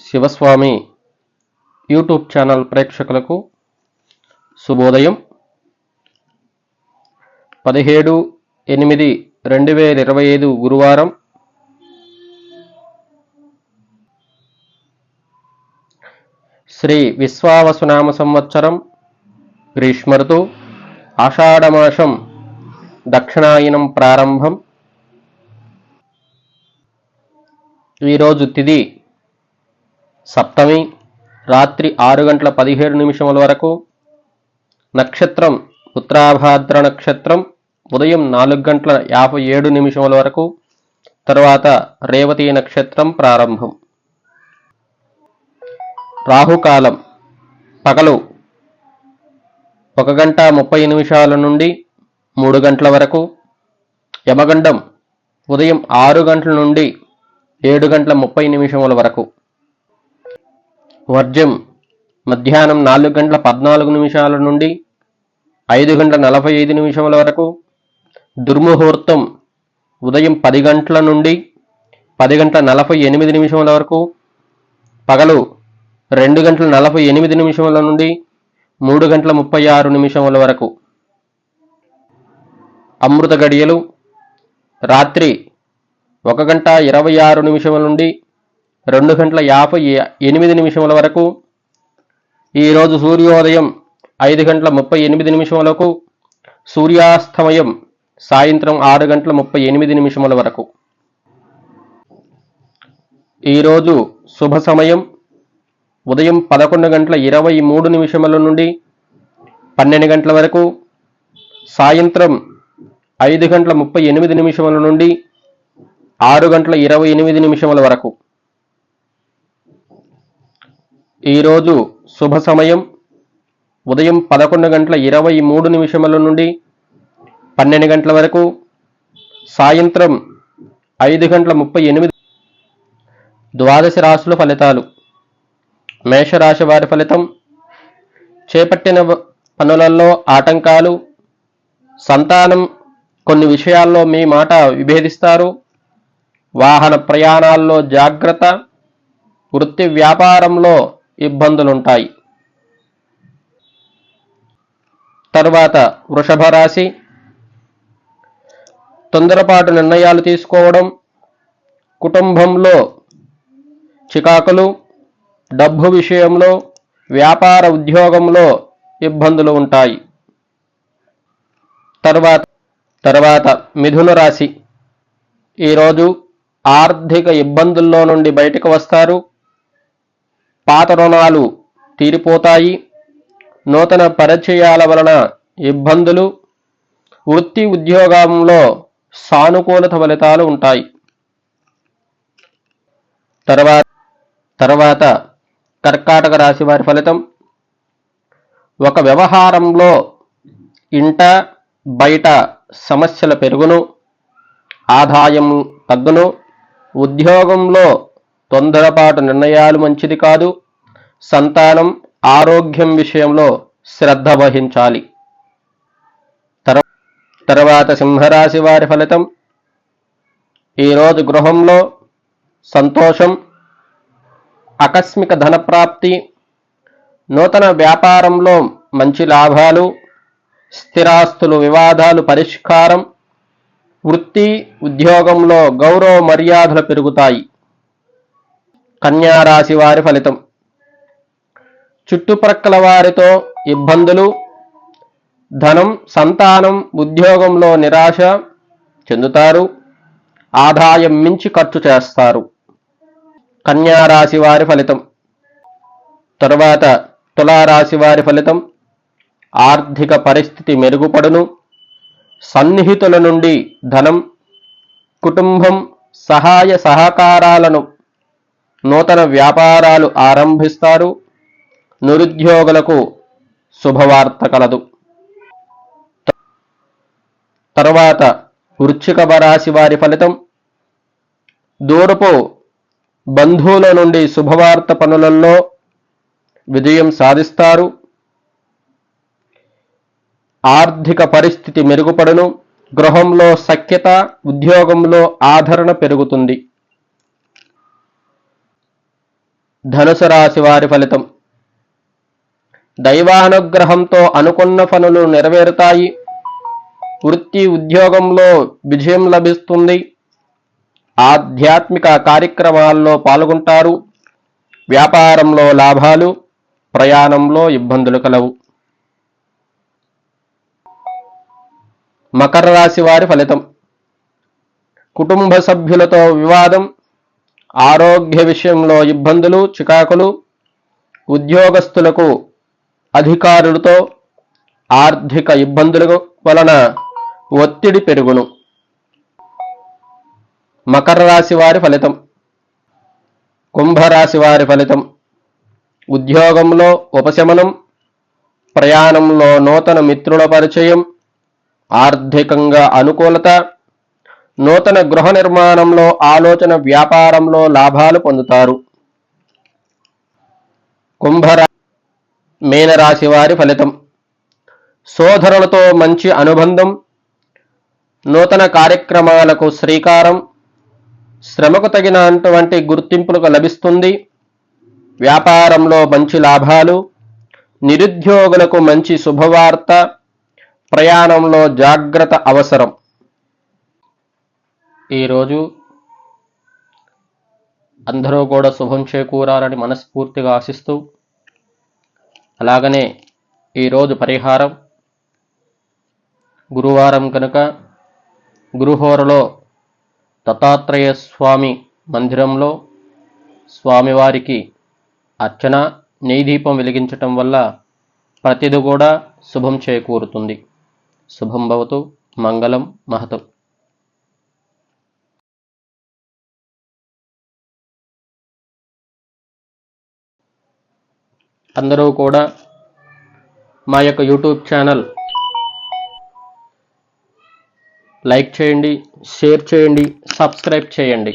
Shivaswami YouTube channel ప్రేక్షకులకు శుభోదయం. పదిహేడు ఎనిమిది రెండు వేల ఇరవై ఐదు గురువారం శ్రీ విశ్వావసునామ సంవత్సరం గ్రీష్మఋతు ఆషాఢమాసం దక్షిణాయనం ప్రారంభం. ఈరోజు తిది సప్తమి రాత్రి ఆరు గంటల పదిహేడు నిమిషముల వరకు నక్షత్రం ఉత్తరాభాద్ర నక్షత్రం ఉదయం నాలుగు గంటల యాభై ఏడు నిమిషముల వరకు తర్వాత రేవతి నక్షత్రం ప్రారంభం. రాహుకాలం పగలు ఒక గంట ముప్పై నిమిషాల నుండి మూడు గంటల వరకు యమగండం ఉదయం ఆరు గంటల నుండి ఏడు గంటల ముప్పై నిమిషముల వరకు. వర్జం మధ్యాహ్నం నాలుగు గంటల పద్నాలుగు నిమిషాల నుండి ఐదు గంటల నలభై ఐదు నిమిషముల వరకు. దుర్ముహూర్తం ఉదయం పది గంటల నుండి పది గంటల నలభై ఎనిమిది నిమిషముల వరకు. పగలు రెండు గంటల నలభై ఎనిమిది నిమిషముల నుండి మూడు గంటల ముప్పై ఆరు నిమిషముల వరకు. అమృత గడియలు రాత్రి ఒక గంట ఇరవై ఆరు నిమిషముల నుండి రెండు గంటల యాభై ఎనిమిది నిమిషముల వరకు. ఈరోజు సూర్యోదయం ఐదు గంటల ముప్పై ఎనిమిది నిమిషములకు. సూర్యాస్తమయం సాయంత్రం ఆరు గంటల ముప్పై ఎనిమిది నిమిషముల వరకు. ఈరోజు శుభ సమయం. ఉదయం పదకొండు గంటల ఇరవై మూడు నిమిషముల నుండి పన్నెండు గంటల వరకు. సాయంత్రం ఐదు గంటల ముప్పై ఎనిమిది నిమిషముల నుండి ఆరు గంటల ఇరవై ఎనిమిది నిమిషముల వరకు. ఈరోజు శుభ సమయం. ఉదయం పదకొండు గంటల ఇరవై మూడు నిమిషముల నుండి పన్నెండు గంటల వరకు సాయంత్రం ఐదు గంటల ముప్పై ఎనిమిది ద్వాదశ రాశుల ఫలితాలు. మేషరాశి వారి ఫలితం చేపట్టిన పనులలో ఆటంకాలు సంతానం కొన్ని విషయాల్లో మీ మాట విభేదిస్తారు. వాహన ప్రయాణాల్లో జాగ్రత్త వృత్తి వ్యాపారంలో ఇబ్బందులుంటాయి. తర్వాత వృషభ రాశి తొందరపాటు నిర్ణయాలు తీసుకోవడం కుటుంబంలో చికాకులు డబ్బు విషయంలో వ్యాపార ఉద్యోగంలో ఇబ్బందులు ఉంటాయి. తర్వాత తర్వాత మిథున రాశి. ఈరోజు ఆర్థిక ఇబ్బందుల్లో నుండి బయటకు వస్తారు. పాత రుణాలు తీరిపోతాయి. నూతన పరిచయాల వలన ఇబ్బందులు వృత్తి ఉద్యోగంలో సానుకూలత ఫలితాలు ఉంటాయి. తర్వాత తర్వాత కర్కాటక రాశి వారి ఫలితం. ఒక వ్యవహారంలో ఇంట బయట సమస్యల పెరుగును ఆదాయం తగ్గును ఉద్యోగంలో తొందరపాటు నిర్ణయాలు మంచిది కాదు. సంతానం ఆరోగ్యం విషయంలో శ్రద్ధ వహించాలి. తర్వాత సింహరాశి వారి ఫలితం. ఈరోజు గృహంలో సంతోషం ఆకస్మిక ధనప్రాప్తి నూతన వ్యాపారంలో మంచి లాభాలు స్థిరాస్తులు వివాదాలు పరిష్కారం వృత్తి ఉద్యోగంలో గౌరవ మర్యాదలు పెరుగుతాయి. కన్యారాశి వారి ఫలితం. చుట్టుప్రక్కల వారితో ఇబ్బందులు ధనం సంతానం ఉద్యోగంలో నిరాశ చెందుతారు. ఆదాయం మించి ఖర్చు చేస్తారు. కన్యారాశి వారి ఫలితం. తరువాత తులారాశి వారి ఫలితం. ఆర్థిక పరిస్థితి మెరుగుపడును. సన్నిహితుల నుండి ధనం కుటుంబం సహాయ సహకారాలను నూతన వ్యాపారాలు ఆరంభిస్తారు. నిరుద్యోగులకు శుభవార్త కలదు. తరువాత వృచ్చిక రాశి వారి ఫలితం. దూరపు బంధువుల నుండి శుభవార్త పనులలో విజయం సాధిస్తారు. ఆర్థిక పరిస్థితి మెరుగుపడును. గృహంలో సఖ్యత ఉద్యోగంలో ఆదరణ పెరుగుతుంది. ధనుసు రాశి వారి ఫలితం. దైవానుగ్రహంతో అనుకున్న పనులు నెరవేరుతాయి. వృత్తి ఉద్యోగంలో విజయం లభిస్తుంది. ఆధ్యాత్మిక కార్యక్రమాల్లో పాల్గొంటారు. వ్యాపారంలో లాభాలు ప్రయాణంలో ఇబ్బందులు కలవు. మకర రాశి వారి ఫలితం. కుటుంబ సభ్యులతో వివాదం ఆరోగ్య విషయంలో ఇబ్బందులు చికాకులు ఉద్యోగస్తులకు అధికారులతో ఆర్థిక ఇబ్బందుల వలన ఒత్తిడి పెరుగును. మకర రాశి వారి ఫలితం. కుంభరాశి వారి ఫలితం. ఉద్యోగంలో ఉపశమనం ప్రయాణంలో నూతన మిత్రుల పరిచయం ఆర్థికంగా అనుకూలత నూతన గృహ నిర్మాణంలో ఆలోచన వ్యాపారంలో లాభాలు పొందుతారు. కుంభరా మీనరాశి వారి ఫలితం. సోదరులతో మంచి అనుబంధం. నూతన కార్యక్రమాలకు శ్రీకారం. శ్రమకు తగినటువంటి గుర్తింపులకు లభిస్తుంది. వ్యాపారంలో మంచి లాభాలు. నిరుద్యోగులకు మంచి శుభవార్త. ప్రయాణంలో జాగ్రత్త అవసరం. ఈరోజు అందరూ కూడా శుభం చేకూరాలని మనస్ఫూర్తిగా ఆశిస్తూ అలాగనే ఈరోజు పరిహారం గురువారం కనుక గురుహోరలో దత్తాత్రేయ స్వామి మందిరంలో స్వామివారికి అర్చన నెయ్యి దీపం వెలిగించటం వల్ల ప్రతిది కూడా శుభం చేకూరుతుంది. శుభం భవతు మంగళం మహతం. అందరూ కూడా మా యొక్క యూట్యూబ్ ఛానల్ లైక్ చేయండి షేర్ చేయండి సబ్స్క్రైబ్ చేయండి.